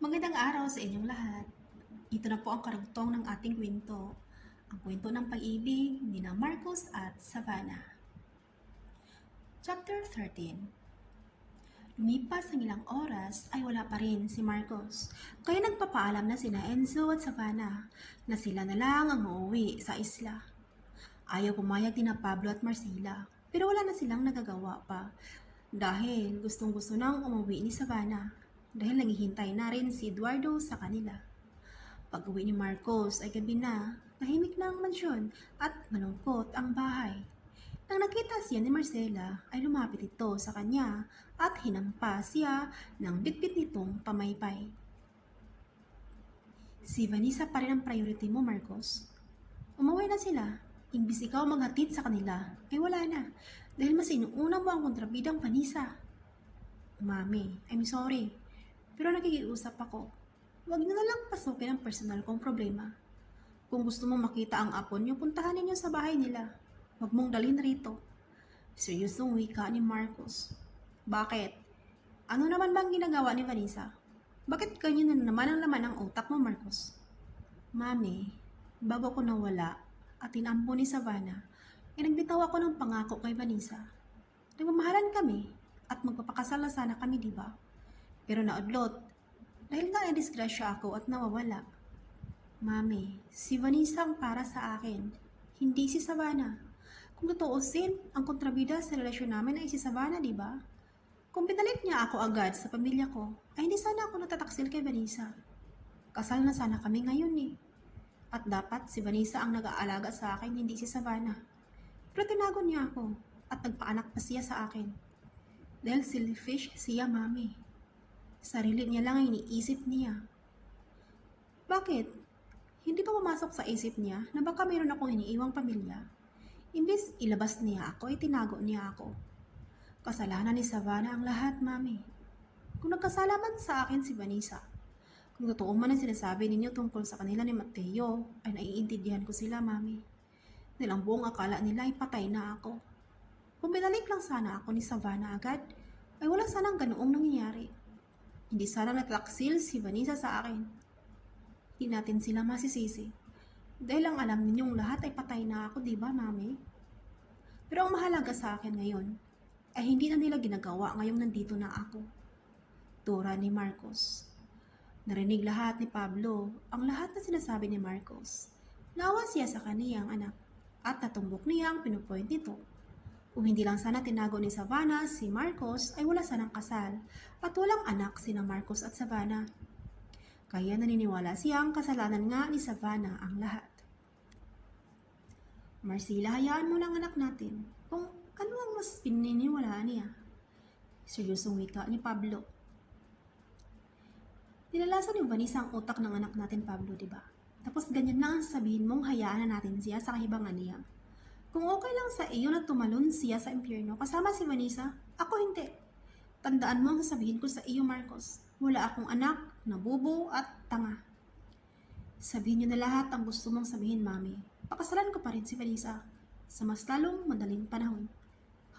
Magandang araw sa inyong lahat. Ito na po ang karugtong ng ating kwento. Ang kwento ng pag-ibig ni na Marcos at Savannah. Chapter 13 Lumipas ang ilang oras ay wala pa rin si Marcos. Kaya nagpapaalam na sina Enzo at Savannah na sila na lang ang uuwi sa isla. Ayaw pumayag ni na Pablo at Marcela pero wala na silang nagagawa pa dahil gustong gusto nang umuwi ni Savannah dahil naghihintay na rin si Eduardo sa kanila. Pag uwi ni Marcos ay gabi na, tahimik na ang mansyon at malungkot ang bahay. Nang nakita siya ni Marcela ay lumapit ito sa kanya at hinampa siya ng bitbit nitong pamaypay. Si Vanessa pa rin ang priority mo, Marcos. Umuwi na sila. Imbis ikaw maghatid sa kanila, ay wala na. Dahil mas inuuna mo ang kontrabidang Vanessa. Mami, I'm sorry. Pero nakikiusap ako. Huwag niyo na lang pasukin ang personal kong problema. Kung gusto mong makita ang apo niyo, puntahan ninyo sa bahay nila. Huwag mong dalhin rito. Seryosong wika ni Marcos. Bakit? Ano naman bang ginagawa ni Vanessa? Bakit ganyan na naman ang laman ng utak mo, Marcos? Mami, bago ko nawala at tinampo ni Savannah, ay nagbitaw ako ng pangako kay Vanessa. Nagmamahalan kami at magpapakasal na sana kami, di ba? Pero naudlot dahil nga disgrasya ako at nawawala. Mami, si Vanessa ang para sa akin, hindi si Savannah. Kung tutuusin, ang kontrabida sa relasyon namin ay si Savannah, di ba? Kung pinalit niya ako agad sa pamilya ko, ay hindi sana ako natataksil kay Vanessa. Kasal na sana kami ngayon eh. At dapat si Vanessa ang nag-aalaga sa akin, hindi si Savannah. Pero tinago niya ako at nagpaanak pa siya sa akin. Dahil selfish siya, mami. Sarili niya lang ang iniisip niya. Bakit? Hindi pa pumasok sa isip niya na baka mayroon akong iniiwang pamilya. Imbis ilabas niya ako, ay tinago niya ako. Kasalanan ni Savannah ang lahat, mami. Kung nagkasalaman sa akin si Vanessa, kung totoo man ang sinasabi ninyo tungkol sa kanila ni Mateo, ay naiintindihan ko sila, mami. Dahil ang buong akala nila ay patay na ako. Kung binalik lang sana ako ni Savannah agad, ay wala sanang ganoong nangyayari. Hindi sana nataksil si Vanessa sa akin. Hindi natin sila masisisi. Dahil ang alam ninyong lahat ay patay na ako, di ba, mami? Pero ang mahalaga sa akin ngayon, ay hindi na nila ginagawa ngayong nandito na ako. Tura ni Marcos. Narinig lahat ni Pablo ang lahat na sinasabi ni Marcos. Nawa siya sa kaniyang anak at natumbok niya ang pinupoint nito. Kung hindi lang sana tinago ni Savannah si Marcos ay wala sanang kasal at walang anak sina Marcos at Savannah. Kaya naniniwala siyang kasalanan nga ni Savannah ang lahat. Marcela, hayaan mo lang anak natin kung ano ang mas pininiwalaan niya. Seryosong wika ni Pablo. Nilalasan ni Vanessa ang utak ng anak natin, Pablo, di ba? Tapos ganyan na ang sabihin mong hayaan na natin siya sa kahibangan niya. Kung okay lang sa iyo na tumalon siya sa impyerno kasama si Vanessa, ako hindi. Tandaan mo ang sabihin ko sa iyo, Marcos. Wala akong anak, nabubo at tanga. Sabihin niyo na lahat ang gusto mong sabihin, Mami. Pakasalan ko pa rin si Vanessa sa mas lalong madaling panahon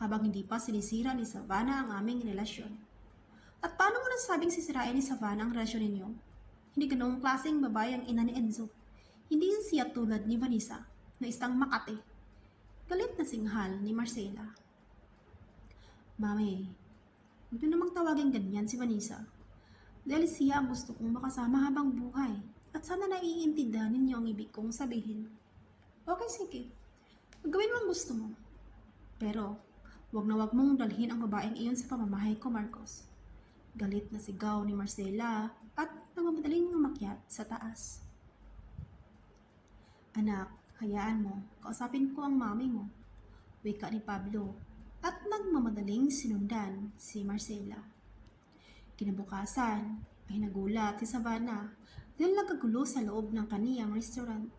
habang hindi pa sinisira ni Savannah ang aming relasyon. At paano mo nasabing sisirain ni Savannah ang relasyon ninyo? Hindi ganoong klaseng babae ang ina ni Enzo. Hindi siya tulad ni Vanessa na isang makate. Galit na singhal ni Marcela. Mami, huwag niyo namang tawagin ganyan si Vanessa. Dahil siya ang gusto kong makasama habang buhay. At sana naiintindihan ninyo ang ibig kong sabihin. Okay, sige. Gawin mo ang gusto mo. Pero, wag na wag mong dalhin ang babaeng iyon sa pamamahay ko, Marcos. Galit na sigaw ni Marcela at nagmamadaling umakyat sa taas. Anak, hayaan mo. Kausapin ko ang mami mo. Wika ni Pablo at nagmamadaling sinundan si Marcela. Kinabukasan ay nagulat si Savannah dahil nagkagulo sa loob ng kaniyang restaurant.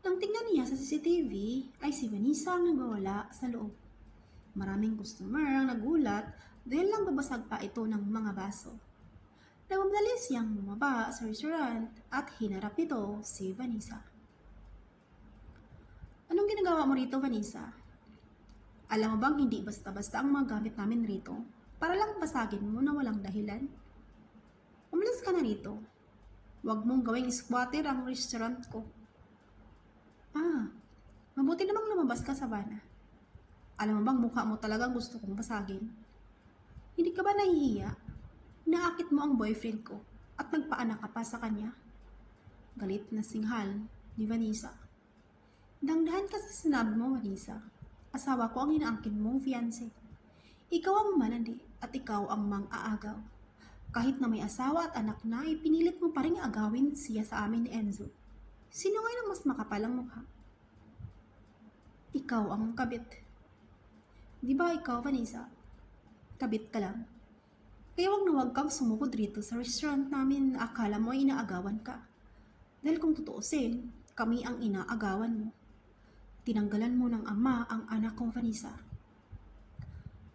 Nang tingnan niya sa CCTV ay si Vanessa ang nagwawala sa loob. Maraming customer ang nagulat dahil lang babasag pa ito ng mga baso. Nagmamadali siyang bumaba sa restaurant at hinarap nito si Vanessa. Anong ginagawa mo rito, Vanessa? Alam mo bang hindi basta-basta ang mga gamit namin rito para lang basagin mo na walang dahilan? Umalis ka na rito. Huwag mong gawing squatter ang restaurant ko. Ah, mabuti namang lumabas ka, Savannah. Alam mo bang mukha mo talagang gusto kong basagin? Hindi ka ba nahihiya? Naakit mo ang boyfriend ko at nagpaanak ka pa sa kanya? Galit na singhal ni Vanessa. Dangdahan ka sa sinabi mo, Vanessa. Asawa ko ang inaangkin mong fiancé. Ikaw ang manandi at ikaw ang mang-aagaw. Kahit na may asawa at anak na, ipinilit mo pa rin agawin siya sa amin ni Enzo. Sino ngayon ang mas makapalang mukha? Ikaw ang kabit. Di ba ikaw, Vanessa? Kabit ka lang. Kaya wag na wag kang sumugod rito sa restaurant namin na akala mo ay inaagawan ka. Dahil kung tutuusin, kami ang inaagawan mo. Tinanggalan mo ng ama ang anak ko, Vanessa.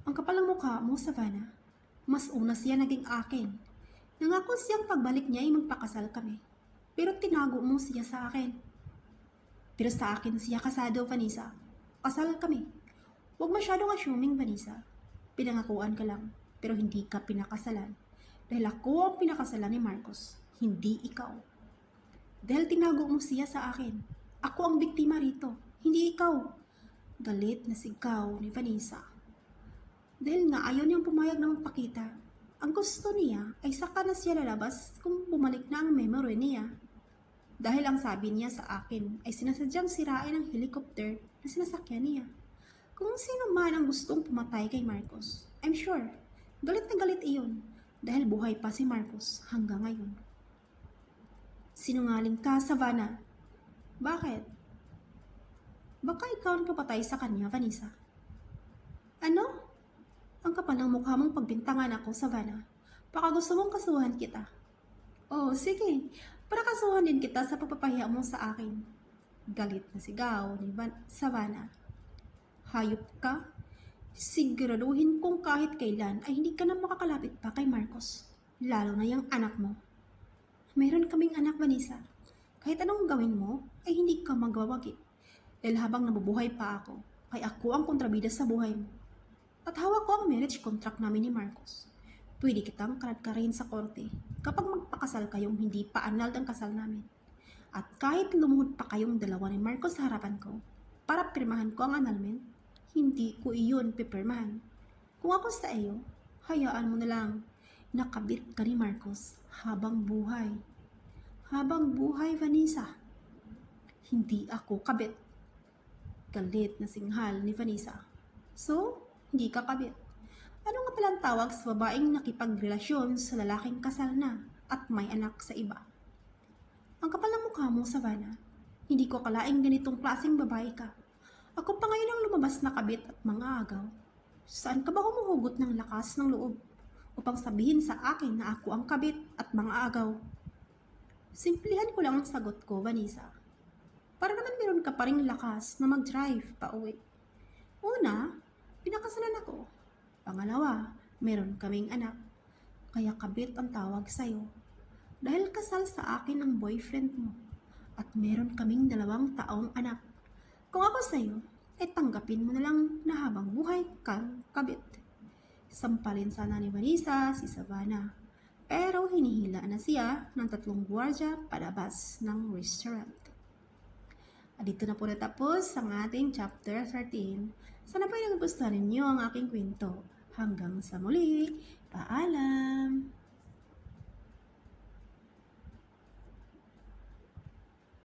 Ang kapal ng mukha mo, Savannah. Mas una siya naging akin. Nangako siyang pagbalik niya ay magpakasal kami. Pero tinago mo siya sa akin. Pero sa akin siya kasado, Vanessa. Kasal kami. Huwag masyadong assuming, Vanessa. Pinangakuan ka lang, pero hindi ka pinakasalan. Dahil ako ang pinakasalan ni Marcos, hindi ikaw. Dahil tinago mo siya sa akin. Ako ang biktima rito, hindi ikaw. Galit na sigaw ni Vanessa. Dahil nga ayaw niyang pumayag na magpakita. Ang gusto niya ay saka na siya lalabas kung bumalik na ang memory niya. Dahil ang sabi niya sa akin ay sinasadyang sirain ang helicopter na sinasakyan niya. Kung sino man ang gustong pumatay kay Marcos, I'm sure, galit na galit iyon dahil buhay pa si Marcos hanggang ngayon. Sinungaling ka, Savannah. Bakit? Baka ikaw ang papatay sa kanya, Vanessa. Ano? Ang kapal ng mukha mong pagbintangan ako, Savannah. Baka gusto mong kasuhan kita. Oh, sige. Para kasuhan din kita sa pagpapahiya mo sa akin. Galit na sigaw ni Van- Savannah. Hayop ka? Siguraduhin kong kahit kailan ay hindi ka na makakalapit pa kay Marcos. Lalo na yung anak mo. Meron kaming anak, Vanessa. Kahit anong gawin mo, ay hindi ka magwawagi. Dahil habang nabubuhay pa ako, ay ako ang kontrabida sa buhay mo. At hawak ko ang marriage contract namin ni Marcos. Pwede kitang karadkarin sa korte kapag magpakasal kayong hindi pa annulled ang kasal namin. At kahit lumuhod pa kayong dalawa ni Marcos sa harapan ko para pirmahan ko ang annulment, hindi ko iyon pipirmahan. Kung ako sa iyo, hayaan mo na lang nakabit ka ni Marcos habang buhay. Habang buhay, Vanessa. Hindi ako kabit. Galit na singhal ni Vanessa. So, hindi ka kabit. Ano nga palang tawag sa babaeng nakipagrelasyon sa lalaking kasal na at may anak sa iba? Ang kapal ng mukha mo, Savannah. Hindi ko kalaing ganitong klaseng babae ka. Ako pa ngayon ang lumabas na kabit at mga agaw. Saan ka ba humuhugot ng lakas ng loob upang sabihin sa akin na ako ang kabit at mga agaw? Simplihan ko lang ang sagot ko, Vanessa. Para naman meron ka pa rin lakas na mag-drive pa uwi. Una, pinakasalan ako. Pangalawa, meron kaming anak. Kaya kabit ang tawag sa'yo. Dahil kasal sa akin ang boyfriend mo. At meron kaming dalawang taong anak. Kung ako sa'yo, ay tanggapin mo na lang na habang buhay kang kabit. Sampalin sana ni Vanessa si Savannah. Pero hinihila na siya ng tatlong gwardiya palabas ng restaurant. At dito na po natapos ang ating chapter 13. Sana po ay nagustuhan ninyo ang aking kwento. Hanggang sa muli, paalam!